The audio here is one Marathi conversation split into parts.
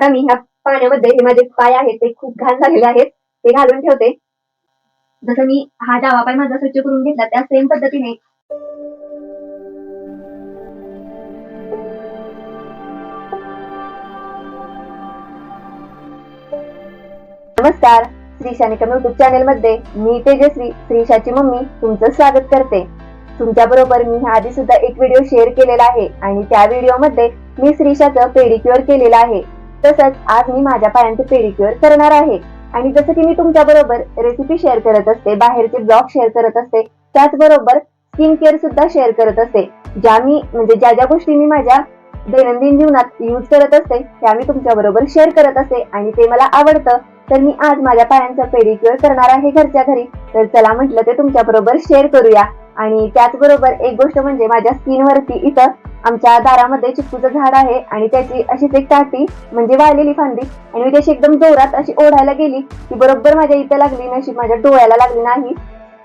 आता मी ह्या पाण्यामध्ये हे माझे पाय आहेत ते खूप घाण झालेले आहेत ते घालून ठेवते. जसं मी हा डावा पाय माझा स्वच्छ करून घेतला त्या सेम पद्धतीने. नमस्कार श्रीशानी युट्यूब चॅनलमध्ये मी तेजस्वी श्रीशाची मम्मी तुमचं स्वागत करते. तुमच्या बरोबर मी ह्या आधी सुद्धा एक व्हिडिओ शेअर केलेला आहे आणि त्या व्हिडिओमध्ये मी श्रीशाचं पेडिक्युअर केलेलं आहे. तसंच आज मी माझ्या पायांचे पेडिक्युअर करणार आहे. आणि जसं की मी तुमच्या बरोबर रेसिपी शेअर करत असते बाहेरचे ब्लॉग शेअर करत असते त्याचबरोबर स्किन केअर सुद्धा शेअर करत असते. ज्या मी म्हणजे ज्या ज्या गोष्टी मी माझ्या दैनंदिन जीवनात यूज करत असते त्या मी तुमच्या बरोबर शेअर करत असते. आणि ते मला आवडतं. तर मी आज माझ्या पायांचा पेडिक्युअर करणार आहे घरच्या घरी. तर चला म्हटलं ते तुमच्या बरोबर शेअर करूया. आणि त्याचबरोबर एक गोष्ट म्हणजे माझ्या स्किन वरती इथं आमच्या दारामध्ये चिक्कूचं झाड आहे. आणि त्याची अशीच एक टाटी म्हणजे वाळलेली फांदी. आणि मी त्याची एकदम जोरात अशी ओढायला गेली ती बरोबर माझ्या इथं लागली नशी माझ्या डोळ्याला लागली नाही.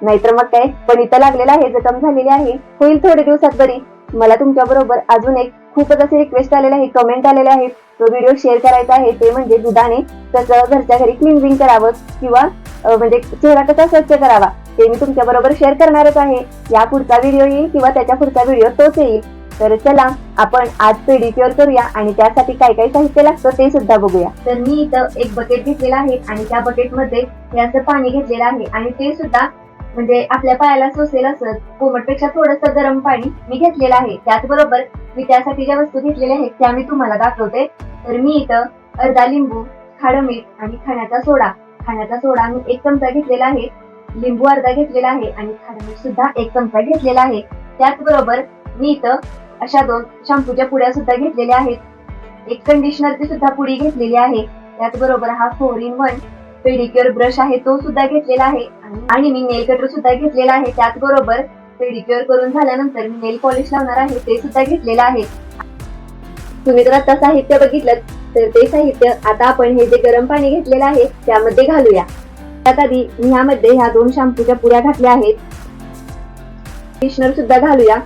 नाहीतर मग काय? पण इथं लागलेलं आहे जखम झालेली आहे. होईल थोडे दिवसात बरी. मला तुमच्याबरोबर अजून एक खूपच असे रिक्वेस्ट आलेले आहे कमेंट आलेले आहे तो व्हिडिओ शेअर करायचा आहे ते म्हणजे दुधाने कसं घरच्या घरी क्लिन्झिंग करावं किंवा म्हणजे चेहरा कसा स्वच्छ करावा ते मी तुमच्याबरोबर शेअर करणारच आहे. या पुढचा व्हिडिओ येईल किंवा त्याच्या पुढचा व्हिडिओ तोच येईल. तर चला आपण आज पेडिक्युअर करूया आणि त्यासाठी काय काय साहित्य लागतं ते सुद्धा बघूया. तर मी इथं एक बकेट घेतलेला आहे आणि त्या बकेटमध्ये हे असं पाणी घेतलेलं आहे आणि ते सुद्धा म्हणजे आपल्या पायाला सोसेल असं कोमटपेक्षा थोडंसं गरम पाणी मी घेतलेलं आहे. त्याचबरोबर मी त्यासाठी ज्या वस्तू घेतलेल्या आहेत त्या मी तुम्हाला दाखवते. तर मी इथं अर्धा लिंबू खाडं मीठ आणि खाण्याचा सोडा. खाण्याचा सोडा मी एक चमचा घेतलेला आहे. लिंबू अर्धा घेतलेला आहे आणि खाडं मीठ सुद्धा एक चमचा घेतलेला आहे. त्याचबरोबर मी इथं अशा दोन शॅम्पूच्या पुड्या सुद्धा घेतलेल्या आहेत. एक कंडिशनरची सुद्धा पुडी घेतलेली आहे. त्याचबरोबर हा four in one pedicure brush आहे तो सुद्धा घेतलेला आहे. आणि- मी नेल कटर सुद्धा घेतलेला आहे. त्याचबरोबर पेडिक्युअर करून झाल्यानंतर मी नेल पॉलिश लावणार आहे. ते सुद्धा घेतलेलं आहे. तुम्ही जर आता साहित्य बघितलं तर ते साहित्य आता आपण हे जे गरम पाणी घेतलेलं आहे त्यामध्ये घालूया. त्यात आधी मी ह्यामध्ये ह्या दोन शॅम्पूच्या पुड्या घातल्या आहेत. कंडिशनर सुद्धा घालूया.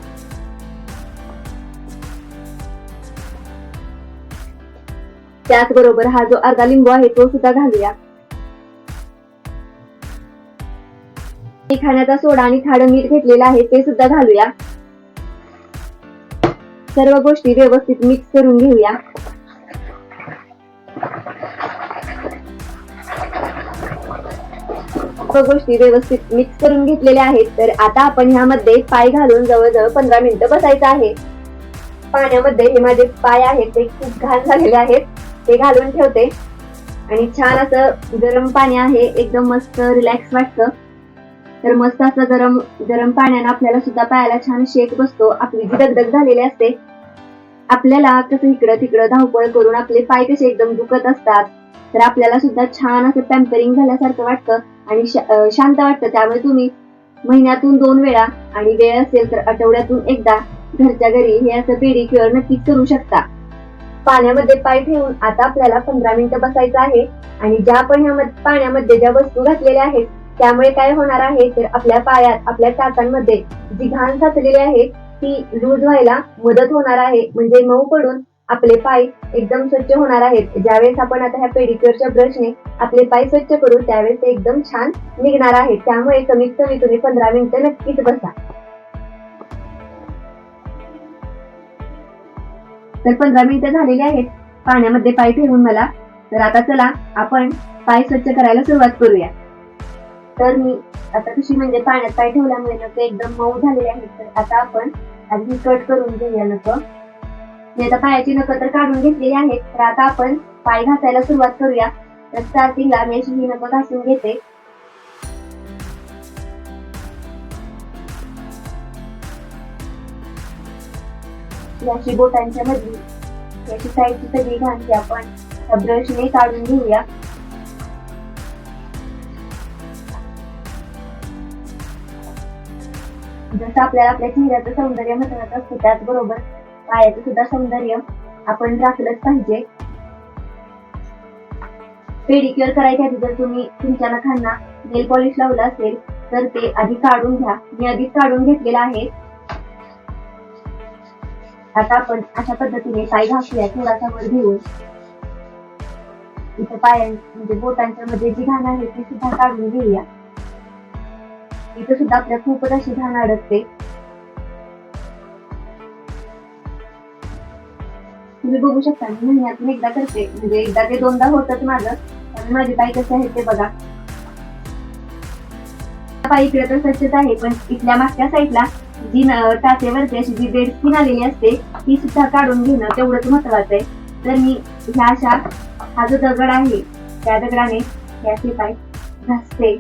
त्याचबरोबर हा जो अर्धा लिंबू आहे तो सुद्धा घालूया. खाण्याचा सोडा आणि खाडं मीठ घेतलेलं आहे ते सुद्धा घालूया. सर्व गोष्टी व्यवस्थित मिक्स करून घेऊया. सर्व गोष्टी व्यवस्थित मिक्स करून घेतलेल्या आहेत तर आता आपण ह्यामध्ये पाय घालून जवळजवळ पंधरा मिनिटं बसायचं आहे. पाण्यामध्ये हे माझे पाय आहेत ते खूप घाण झालेले आहेत ते घालून ठेवते. आणि छान असं गरम पाणी आहे एकदम मस्त रिलॅक्स वाटतं. तर मस्त असं गरम गरम पाण्यानं आपल्याला सुद्धा पायाला छान शेक बसतो. आपली जी दगदग झालेली असते आपल्याला कसं इकडं तिकडं धावपळ करून आपले पाय कसे एकदम दुखत असतात तर आपल्याला सुद्धा छान असं पॅम्परिंग झाल्यासारखं वाटतं आणि शा- शांत वाटतं. त्यामुळे तुम्ही महिन्यातून दोन वेळा आणि वेळ असेल तर आठवड्यातून एकदा घरच्या घरी हे असं पेडिक्युअर नक्कीच करू शकता. पाण्यामध्ये पाय ठेवून आता आपल्याला पंधरा मिनिटं बसायचं आहे आणि ज्या पण ह्या पाण्यामध्ये ज्या वस्तू घातलेल्या आहेत त्यामुळे काय होणार आहे तर आपल्या पायात आपल्या चाकांमध्ये जी घाण साचलेली आहे ती लूज व्हायला मदत होणार आहे. म्हणजे मऊ पडून आपले पाय एकदम स्वच्छ होणार आहेत. ज्यावेळेस आपण आता ह्या पेडिक्युअरच्या ब्रशने आपले पाय स्वच्छ करू त्यावेळेस ते एकदम छान निघणार आहे. त्यामुळे कमीत कमी तुम्ही पंधरा मिनिटं नक्कीच बसा. तर पंधरा मिनिटं झालेली आहेत. पाण्यामध्ये पाय ठेवून मला. तर आता चला आपण पाय स्वच्छ करायला सुरुवात करूया. तर मी आता कशी म्हणजे पाण्यात पाय ठेवल्यामुळे नक एकदम मऊ झालेले आहेत. तर आता आपण आधी कट करून घेऊया नक मी आता पायाची नख तर काढून घेतलेली आहेत. तर आता आपण पाय घासायला सुरुवात करूया. तर स्टार्टिंगला मी अशी ही नख घासून घेते. याची बोटांच्या मधली याची साईडची सगळी घाणती आपण ब्रशने काढून घेऊया. जसं आपल्याला आपल्या चेहऱ्याचं सौंदर्य महत्वाचं असतं त्याचबरोबर पायाचं सुद्धा सौंदर्य आपण राखलंच पाहिजे. पेडिक्युअर करायच्या आधी जर तुम्ही तुमच्या नखांना नेल पॉलिश लावलं असेल तर ते आधी काढून घ्या. मी आधीच काढून घेतलेलं आहे. आता आपण अशा पद्धतीने पाय घासूया. थोडासा वर घेऊन. इथं पाया म्हणजे बोटांच्या मध्ये जी घाण आहे ती सुद्धा काढून घेऊया. इथं सुद्धा आपल्या खूपच अशी घाण अडकते. तुम्ही बघू शकता मी महिन्यातून एकदा करते. म्हणजे एकदा ते दोनदा होतच माझं कारण माझे पाय कसे आहेत ते बघा. पाय इकडे तर स्वच्छच आहे पण इथल्या मागच्या साईडला जी टाचेवरती अशी जी डेड स्किन आलेली असते ती सुद्धा काढून घेणं तेवढंच महत्वाचं आहे. तर मी ह्या अशा हा जो दगड आहे त्या दगडाने हे पाय घासते.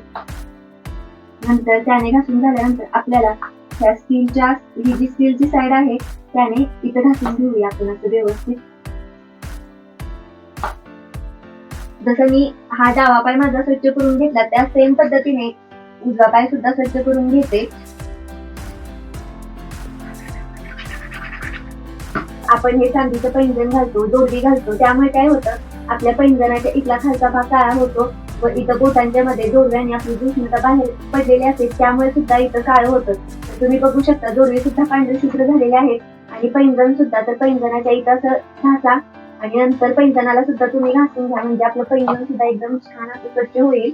नंतर त्याने घासून झाल्यानंतर आपल्याला ह्या स्टीलच्या ही जी स्टीलची साईड आहे त्याने इथं घासून घेऊया आपण असं व्यवस्थित. जसं मी हा डावा पाय माझा स्वच्छ करून घेतला त्या सेम पद्धतीने उजवा पाय सुद्धा स्वच्छ करून घेते. आपण हे चांदीचं पैंजण घालतो दोरी घालतो त्यामुळे काय होतं आपल्या पैंजणाच्या इथला खालचा भाग काळा होतो. व इथं बोटांच्या मध्ये जोडव्याने आपली उष्णता बाहेर पडलेली असते त्यामुळे सुद्धा इथं काळ होतं. तुम्ही बघू शकता जोडवे सुद्धा पांढरे शुभ्र झालेले आहेत. आणि पैंजण सुद्धा तर पैंजणाच्या इथं असं घासा आणि नंतर पैंजणाला सुद्धा तुम्ही घासून घ्या म्हणजे आपलं पैंजण सुद्धा एकदम छान असं स्वच्छ होईल.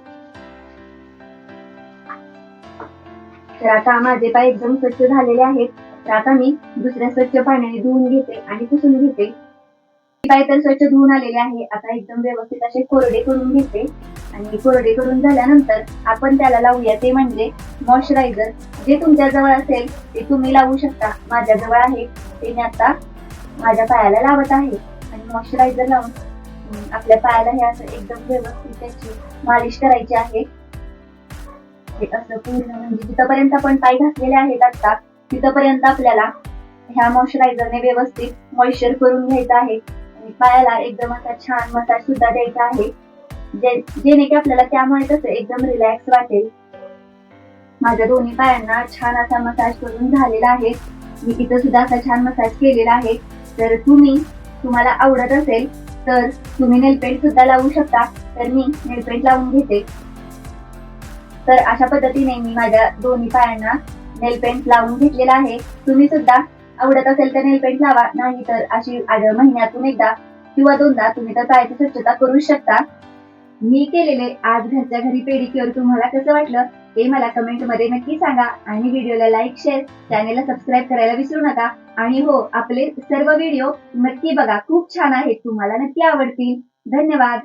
तर आता माझे पाय एकदम स्वच्छ झालेले आहेत. तर आता मी दुसऱ्या स्वच्छ पाण्याने धुवून घेते आणि पुसून घेते. पाय तर स्वच्छ धुवून आलेले आहे. आता एकदम व्यवस्थित असे कोरडे करून घेते. आणि कोरडे करून झाल्यानंतर आपण त्याला लावूया. ते म्हणजे मॉइश्चरायझर जे तुमच्या जवळ असेल ते तुम्ही लावू शकता. माझ्या जवळ आहे. ते मी आता माझ्या पायाला लावत आहे. आणि मॉइश्चरायझर लावून आपल्या पायाला हे असं एकदम व्यवस्थित त्याची मालिश करायची आहे. हे असं पूर्ण म्हणजे जिथपर्यंत आपण पाय घातलेले आहेत आता तिथपर्यंत आपल्याला ह्या मॉइश्चरायझरने व्यवस्थित मॉइश्चर करून घ्यायचं आहे. आणि पायाला एकदम असा छान मसाज सुद्धा द्यायचा आहे. जेणे की आपल्याला त्यामुळे कसं एकदम रिलॅक्स वाटेल. माझ्या दोन्ही पायांना छान असा मसाज करून झालेला आहे. मी तिथं सुद्धा असा छान मसाज केलेला आहे. तर तुम्ही तुम्हाला आवडत असेल तर तुम्ही नेलपेंट सुद्धा लावू शकता. तर मी नेलपेंट लावून घेते. तर अशा पद्धतीने मी माझ्या दोन्ही पायांना नेल पेंट लावून घेतलेला आहे. तुम्ही सुद्धा आवडत असेल तर नेल पेंट लावा. नाही तर अशी आज महिन्यातून एकदा किंवा दोनदा तुम्ही तर पायाची स्वच्छता करू शकता. मी केलेले आज घरच्या घरी पेडिक्युअर तुम्हाला कसं वाटलं ते मला कमेंटमध्ये नक्की सांगा. आणि व्हिडिओला लाईक शेअर चॅनेलला सबस्क्राईब करायला विसरू नका. आणि हो आपले सर्व व्हिडिओ नक्की बघा. खूप छान आहेत. तुम्हाला नक्की आवडतील. धन्यवाद.